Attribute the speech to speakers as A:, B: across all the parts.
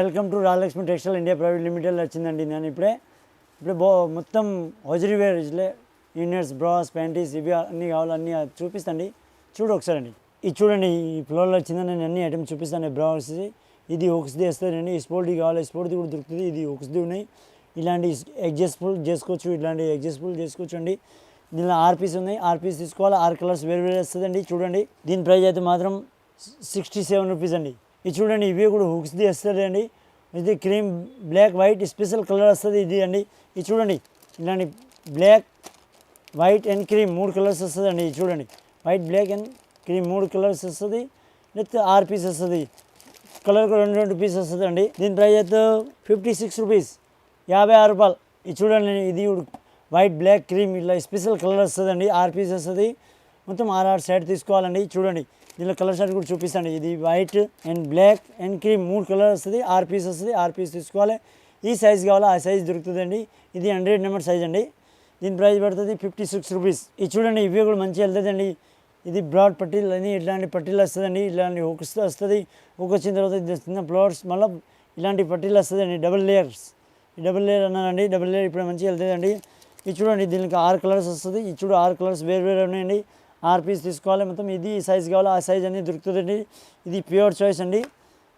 A: Welcome to Rajalakshmi textile India private limited వచ్చిందండి నేను ఇప్పుడే. ఇప్పుడు బో మొత్తం hosiery wear inners bras panties ఇవి అన్నీ కావాలి అన్నీ చూపిస్తాండి. చూడు ఒకసారి అండి ఇది చూడండి ఈ ఫ్లోర్లో వచ్చిందని నేను అన్ని ఐటమ్స్ చూపిస్తాను. బ్రాస్ ఇది ఒకసిది వేస్తానండి స్పోర్ట్ది కావాలి స్పోర్ట్ది కూడా దొరుకుతుంది. ఇది ఒకసిది ఉన్నాయి. ఇలాంటి అడ్జస్ట్ఫుల్ చేసుకోవచ్చు ఇలాంటి అడ్జస్ట్ఫుల్ చేసుకోవచ్చు అండి. దీనిలో ఆర్పీస్ ఉన్నాయి. ఆర్పీస్ తీసుకోవాలి. ఆర్ కలర్స్ వేరు వేరు వస్తుందండి. చూడండి. దీని ప్రైస్ అయితే మాత్రం సిక్స్టీ సెవెన్ రూపీస్ అండి. ఇది చూడండి ఇవి కూడా హుక్స్ది వస్తుంది ఇది cream black white special colour వస్తుంది. ఇది అండి. ఇది చూడండి. ఇలాంటి బ్లాక్ వైట్ అండ్ క్రీమ్ మూడు కలర్స్ వస్తుందండి ఇది చూడండి. వైట్ బ్లాక్ అండ్ క్రీమ్ మూడు కలర్స్ వస్తుంది. లేకపోతే ఆరు పీస్ వస్తుంది. కలర్ కూడా రెండు రెండు పీస్ వస్తుంది అండి. దీని ప్రైస్ అయితే ఫిఫ్టీ సిక్స్ రూపీస్ యాభై ఆరు రూపాయలు. ఇది చూడండి. ఇది వైట్ బ్లాక్ క్రీమ్ ఇలా స్పెషల్ కలర్ వస్తుందండి ఆరు పీస్ వస్తుంది. మొత్తం ఆరు ఆరు సైడ్ తీసుకోవాలండి. చూడండి దీనిలో కలర్ షర్ట్ కూడా చూపిస్తాను. ఇది white and black and cream మూడు కలర్ వస్తుంది. ఆరు పీస్ వస్తుంది. ఆరు పీస్ తీసుకోవాలి. ఈ సైజ్ కావాలా? ఆ సైజ్ దొరుకుతుందండి. ఇది హండ్రెడ్ నెంబర్ సైజ్ అండి. దీని ప్రైస్ పడుతుంది ఫిఫ్టీ సిక్స్ రూపీస్ ఇది చూడండి ఇవి కూడా మంచిగా వెళ్తుందండి. ఇది బ్రాడ్ పట్టీలు అని ఇట్లాంటి పట్టీలు వస్తుందండి. ఇలాంటి హుక్స్ వస్తుంది. హుక్ వచ్చిన తర్వాత ఇది చిన్న ఫ్లవర్స్ మళ్ళీ ఇలాంటి పట్టీలు వస్తుందండి. డబుల్ లేయర్స్ డబుల్ లేయర్ అన్నారండి డబుల్ లేయర్ ఇప్పుడు మంచిగా వెళ్తుందండి. ఇది చూడండి దీనికి ఆరు కలర్స్ వస్తుంది. ఇది చూడు ఆరు కలర్స్ వేరు వేరు ఉన్నాయండి. ఆరు పీస్ తీసుకోవాలి. మొత్తం ఇది సైజ్ కావాలి. ఆ సైజ్ అనేది దొరుకుతుందండి. ఇది ప్యూర్ చాయిస్ అండి.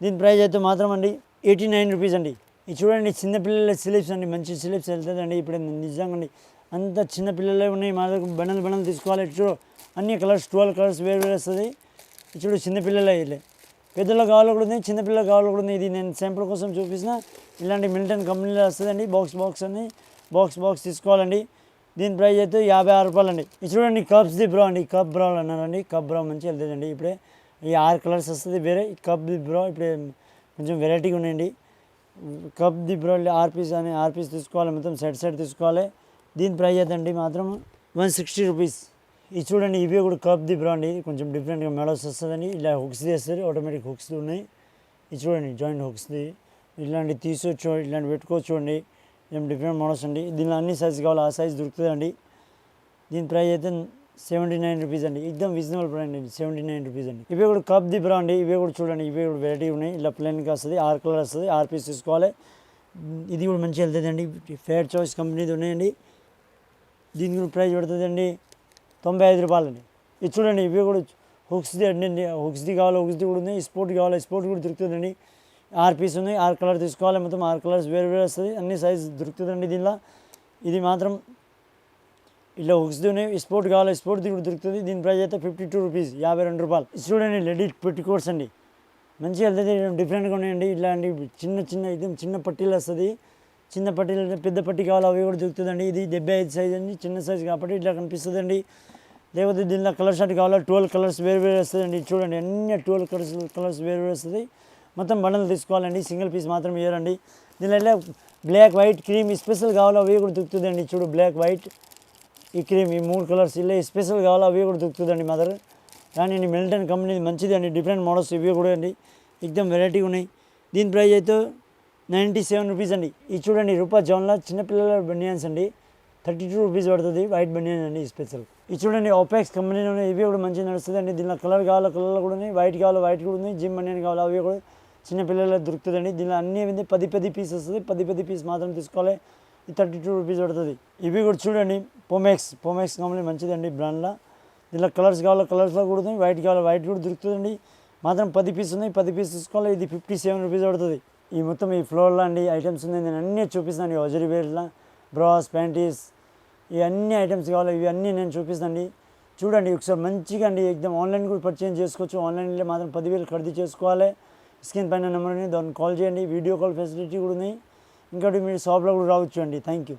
A: దీని ప్రైస్ అయితే మాత్రం అండి ఎయిటీ నైన్ రూపీస్ అండి. ఇది చూడండి చిన్నపిల్లల స్లిప్స్ అండి. మంచి స్లిప్స్ వెళ్తుందండి. ఇప్పుడు నిజంగా అండి. అంత చిన్న పిల్లలే ఉన్నాయి. మా దగ్గర బండలు బండలు తీసుకోవాలి. ఇటు చూడు అన్ని కలర్స్ ట్వెల్వ్ కలర్స్ వేరు వేరు వస్తుంది చూడు చిన్నపిల్లలే ఇట్లే. పెద్దలు కావాలి కూడా ఉంది. చిన్నపిల్లలు కావాలి కూడా ఉంది. ఇది నేను శాంపుల్ కోసం చూపిస్తున్నా. ఇలాంటి మిల్టన్ కంపెనీలో వస్తుందండి. బాక్స్ బాక్స్ అని బాక్స్ బాక్స్ తీసుకోవాలండి. దీని ప్రైస్ అయితే యాభై ఆరు రూపాయలు అండి ఇది చూడండి కప్స్ది బ్రో అండి కప్ బ్రో అన్నారండి. కప్ బ్రో మంచిగా వెళ్తుందండి ఇప్పుడే ఈ ఆరు కలర్స్ వస్తుంది వేరే. కప్ ది బ్రో ఇప్పుడే కొంచెం వెరైటీగా ఉన్నాయండి. కప్ ది బ్రో ఆర్ పీస్ అని ఆర్ పీస్ తీసుకోవాలి. మొత్తం సెట్ సెట్ తీసుకోవాలి. దీని ప్రైస్ అయితే అండి మాత్రం వన్ సిక్స్టీ రూపీస్. ఇది చూడండి ఇవి కూడా కప్ ది బ్రో అండి. కొంచెం డిఫరెంట్గా మెడల్స్ వస్తుందండి. ఇలా హుక్స్ తీస్తారు ఆటోమేటిక్ హుక్స్ ఉన్నాయి. ఇది చూడండి జాయింట్ హుక్స్ది ఇలాంటివి తీసుకోవచ్చు ఇలాంటివి పెట్టుకోవచ్చు చూడండి ఏం డిఫరెంట్ మోడల్స్ అండి. దీనిలో అన్ని సైజ్ కావాలి. ఆ సైజ్ దొరుకుతుందండి. దీని ప్రైస్ అయితే సెవెంటీ నైన్ రూపీస్ అండి. ఎగ్దమ్ రీజనబుల్ ప్రైస్ అండి. సెవెంటీ నైన్ రూపీస్ అండి. ఇవి కూడా కప్ దిబ్రా అండి. ఇవి కూడా చూడండి. ఇవి కూడా వెరైటీ ఉన్నాయి. ఇలా ప్లెయిన్గా వస్తుంది. ఆరు కలర్ వస్తుంది. ఆరు పీస్ తీసుకోవాలి. ఇది కూడా మంచిగా వెళ్తుంది అండి. ఫేర్ చాయిస్ కంపెనీది ఉన్నాయండి. దీని కూడా ప్రైస్ పడుతుందండి తొంభై ఐదు రూపాయలండి. ఇది చూడండి. ఇవి కూడా హుక్స్ది అండి. హుక్స్ది కావాలి. హుక్స్ది కూడా ఉంది. స్పోర్ట్ కావాలి. స్పోర్ట్ కూడా దొరుకుతుందండి. ఆరు పీస్ ఉంది ఆరు కలర్ తీసుకోవాలి మొత్తం ఆరు కలర్స్ వేరు వేరు వస్తుంది. అన్ని సైజ్ దొరుకుతుందండి దీనిలో. ఇది మాత్రం ఇలా హుక్స్ది ఉన్నాయి స్పోర్ట్ కావాలి స్పోర్ట్ది కూడా దొరుకుతుంది. దీని ప్రైస్ అయితే ఫిఫ్టీ టూ రూపీస్ యాభై రెండు రూపాయలు. ఇది చూడండి లెడీ పెట్టుకోట్స్ అండి. మంచిగా వెళ్తుంది డిఫరెంట్గా ఉన్నాయండి. ఇలాంటి చిన్న చిన్న ఇది చిన్న పట్టీలు వస్తుంది. చిన్న పట్టీలు పెద్ద పట్టీ కావాలి అవి కూడా దొరుకుతుందండి. ఇది డెబ్బై ఐదు సైజ్ అండి చిన్న సైజ్ కాబట్టి ఇట్లా కనిపిస్తుందండి. లేకపోతే దీనిలో కలర్ షర్ట్ కావాలి ట్వెల్వ్ కలర్స్ వేరు వేరు వస్తుందండి. చూడండి అన్ని ట్వెల్వ్ కలర్స్ కలర్స్ వేరు వేరు వస్తుంది. మొత్తం బండలు తీసుకోవాలండి సింగిల్ పీస్ మాత్రం ఇవ్వరండి దీనిలో బ్లాక్ వైట్ క్రీమ్ స్పెషల్ కావాలో అవి కూడా దొరుకుతుందండి. చూడు బ్లాక్ వైట్ ఈ క్రీమ్ ఈ మూడు కలర్స్ ఇలా స్పెషల్ కావాలో అవి కూడా దొరుకుతుందండి మదర్ కానీ మిల్టన్ కంపెనీ మంచిది అండి డిఫరెంట్ మోడల్స్ ఇవి కూడా అండి. ఎక్దమ్ వెరైటీగా ఉన్నాయి. దీని ప్రైస్ అయితే నైంటీ సెవెన్ రూపీస్ అండి. ఇది చూడండి రూపా జోన్లో చిన్నపిల్లల బనియన్స్ అండి. థర్టీ టూ రూపీస్ పడుతుంది వైట్ బనియన్ అండి స్పెషల్. ఇది చూడండి ఓపెక్స్ కంపెనీలో ఉన్నాయి ఇవి కూడా మంచిగా నడుస్తుంది అండి దీనిలో కలర్ కావాలో కలర్ కూడా ఉన్నాయి వైట్ కావాలో వైట్ కూడా ఉంది జిమ్ బనియన్ కావాలో అవి కూడా చిన్నపిల్లల దొరుకుతుందండి. దీనిలో అన్ని ఏంది? పది పది పీస్ వస్తుంది. పది పది పీస్ మాత్రం తీసుకోవాలి. థర్టీ టూ రూపీస్ పడుతుంది. ఇవి కూడా చూడండి. పొమెక్స్ పొమెక్స్ కంపెనీ మంచిదండి బ్రాండ్లో దీనిలో కలర్స్ కావాలో కలర్స్లో కూడా వైట్ కావాలో వైట్ కూడా దొరుకుతుందండి. మాత్రం పది పీస్ ఉన్నాయి. పది పీస్ తీసుకోవాలి. ఇది ఫిఫ్టీ సెవెన్ రూపీస్ పడుతుంది. ఈ మొత్తం ఈ ఫ్లోర్లో అండి. ఐటమ్స్ ఉన్నాయి. నేను అన్నీ చూపిస్తాను హజరీ వేర్లో బ్రాస్ ప్యాంటీస్ ఇవన్నీ అన్ని ఐటమ్స్ కావాలి. ఇవి అన్నీ నేను చూపిస్తాను చూడండి. ఒకసారి మంచిగా అండి. ఎగ్జామ్ ఆన్లైన్ కూడా పర్చేజ్ చేసుకోవచ్చు. ఆన్లైన్లో మాత్రం పదివేలు ఖరీదు చేసుకోవాలి. స్క్రీన్ పైన నెంబర్ ఉంది. దాన్ని కాల్ చేయండి. వీడియో కాల్ ఫెసిలిటీ కూడా ఉన్నాయి ఇంకోటి మీరు షాప్లో కూడా రావచ్చు అండి. Thank you.